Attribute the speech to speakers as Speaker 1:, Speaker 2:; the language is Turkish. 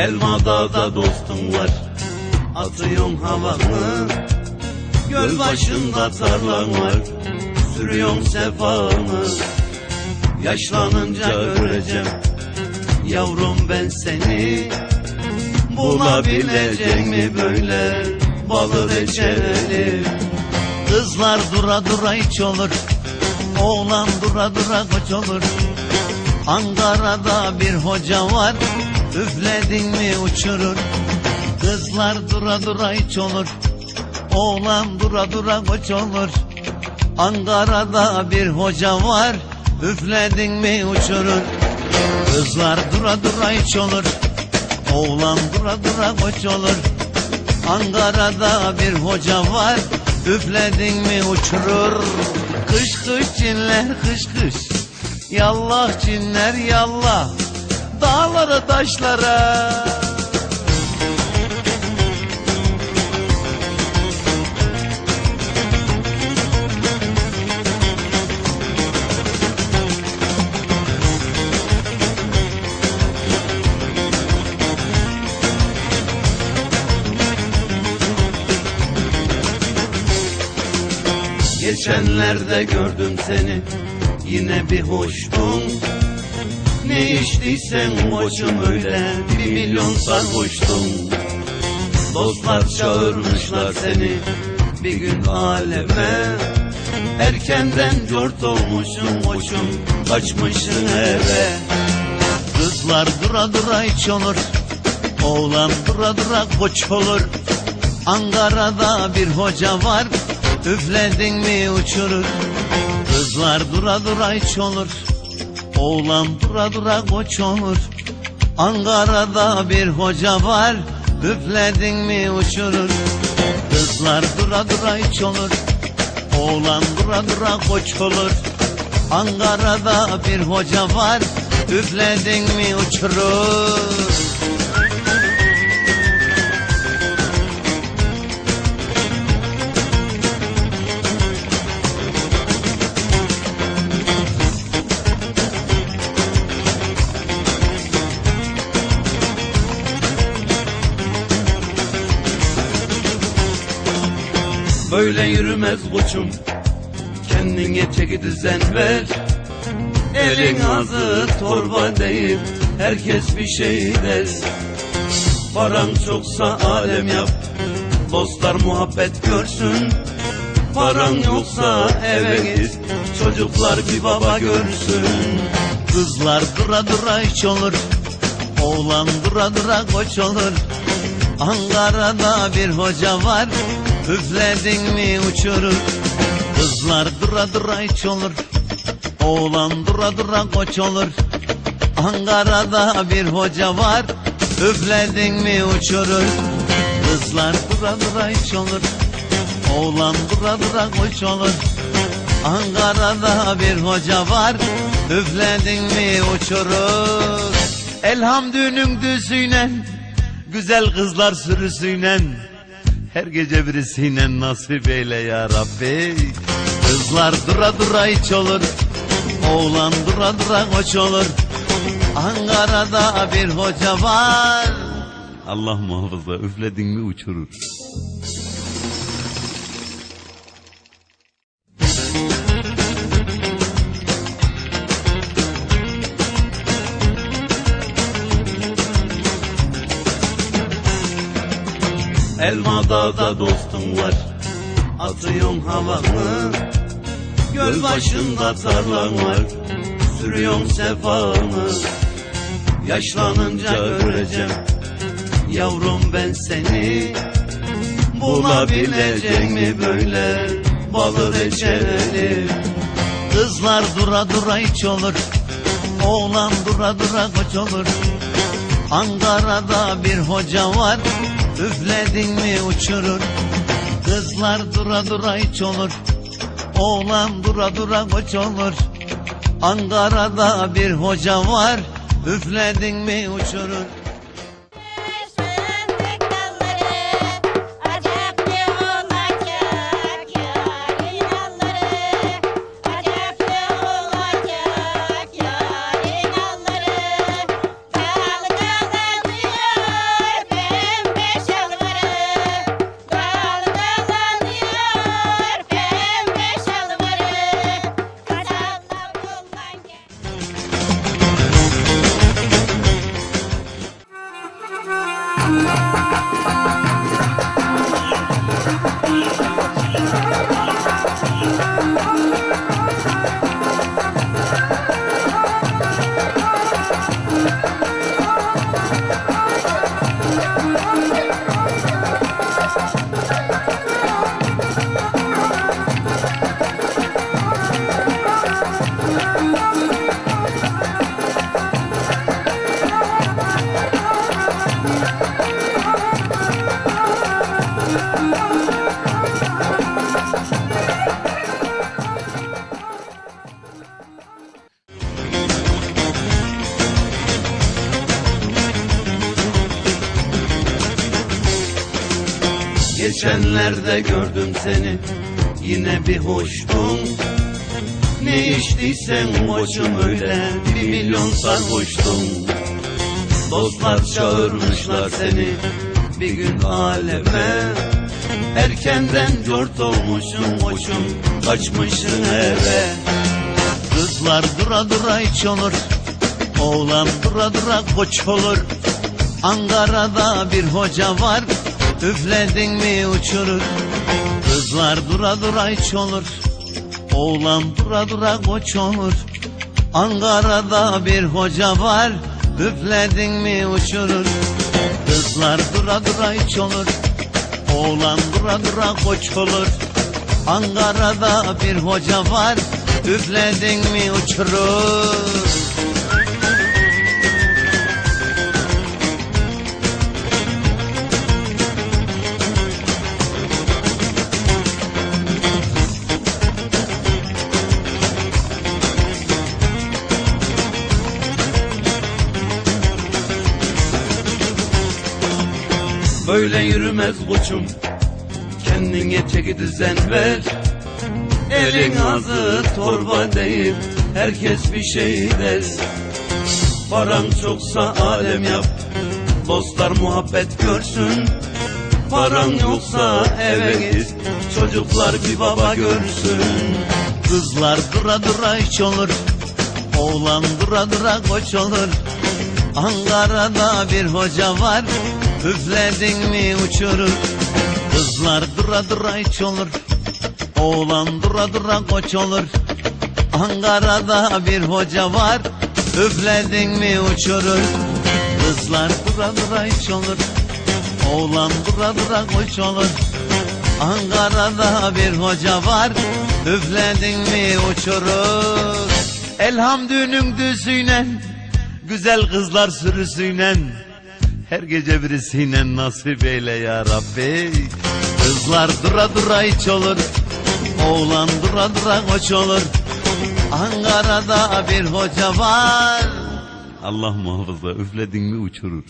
Speaker 1: Elmadağ'da dostum var. Atıyorum havanı Göl başında tarlan var. Sürüyorum sefanı Yaşlanınca göreceğim. Yavrum ben seni. Bulabilecek mi böyle Balı reçeli Kızlar dura dura hiç olur. Oğlan dura dura koç olur. Ankara'da bir hoca var Üfledin mi uçurur? Kızlar dura dura hiç olur. Oğlan dura dura koç olur. Ankara'da bir hoca var. Üfledin mi uçurur? Kızlar dura dura hiç olur. Oğlan dura dura koç olur. Ankara'da bir hoca var. Üfledin mi uçurur? Kış kış cinler kış kış. Yallah cinler yallah Dağlara taşlara. Geçenlerde gördüm seni Yine bir hoştun Ne içtiysen koçum öyle Bir milyon sarhoştun Dostlar çağırmışlar seni Bir gün aleme. Erkenden cort olmuşum hoşum Kaçmışsın eve. Kızlar dura dura hiç olur Oğlan dura dura koç olur. Ankara'da bir hoca var Üfledin mi uçurur? Kızlar dura dura hiç olur Oğlan dura dura koç olur Ankara'da bir hoca var. Üfledin mi uçurur. Kızlar dura dura hiç olur. Oğlan dura dura koç olur. Ankara'da bir hoca var. Üfledin mi uçurur Böyle yürümez koçum. Kendine çeki düzen ver. Elin ağzı torba değil. Herkes bir şey der. Paran çoksa alem yap. Dostlar muhabbet görsün. Paran yoksa eve git. Çocuklar bir baba görsün. Kızlar dura dura hiç olur. Oğlan dura dura koç olur. Ankara'da bir hoca var Üfledin mi uçurur Kızlar dura dura hiç olur. Oğlan dura dura koç olur. Ankara'da bir hoca var. Üfledin mi uçurur Kızlar dura dura hiç olur. Oğlan dura dura koç olur. Ankara'da bir hoca var. Üfledin mi uçurur Elhamdünün düzüyle Güzel kızlar sürüsüyle her gece birisiyle nasip eyle ya Rabbi. Kızlar dura dura hiç olur Oğlan dura dura koç olur. Ankara'da bir hoca var. Allah muhafaza üfledin mi uçurur Elmadağ'da dostum var. Atıyorum havanı Göl başında tarlan var. Sürüyorum sefanı Yaşlanınca göreceğim Yavrum ben seni. Bulabilecek mi böyle? Balı reçeli Kızlar dura dura hiç olur. Oğlan dura dura koç olur Ankara'da bir hoca var Üfledin mi uçurur. Kızlar dura dura hiç olur Oğlan dura dura koç olur. Ankara'da bir hoca var Üfledin mi uçurur
Speaker 2: Geçenlerde gördüm seni Yine bir hoştun Ne içtiysen koçum öyle Bir milyon sarhoştun Dostlar çağırmışlar seni Bir gün aleme Erkenden cort olmuşsun koçum Kaçmışsın eve.
Speaker 1: Kızlar dura dura iç olur Oğlan dura dura koç olur. Ankara'da bir hoca var Üfledin mi uçurur? Kızlar dura dura iç olur. Oğlan dura dura koç olur. Ankara'da bir hoca var. Üfledin mi uçurur? Kızlar dura dura iç olur. Oğlan dura dura koç olur. Ankara'da bir hoca var. Üfledin mi uçurur
Speaker 2: Böyle yürümez koçum. Kendine çeki düzen ver. Elin ağzı torba değil. Herkes bir şey der. Paran çoksa alem yap. Dostlar muhabbet görsün. Paran yoksa eve git. Çocuklar bir baba görsün.
Speaker 1: Kızlar dura dura iç olur. Oğlan dura dura koç olur Ankara'da bir hoca var. Üfledin mi uçurur? Kızlar dura dura iç olur. Oğlan dura dura koç olur. Ankara'da bir hoca var. Üfledin mi uçurur? Kızlar dura dura iç olur. Oğlan dura dura koç olur. Ankara'da bir hoca var. Üfledin mi uçurur? Elham düğünün düzüyle Güzel kızlar sürüsüyle Her gece birisiyle nasip eyle ya Rabbi. Kızlar dura dura iç olur Oğlan dura dura koç olur. Ankara'da bir hoca var. Allah muhafaza üfledin mi uçurur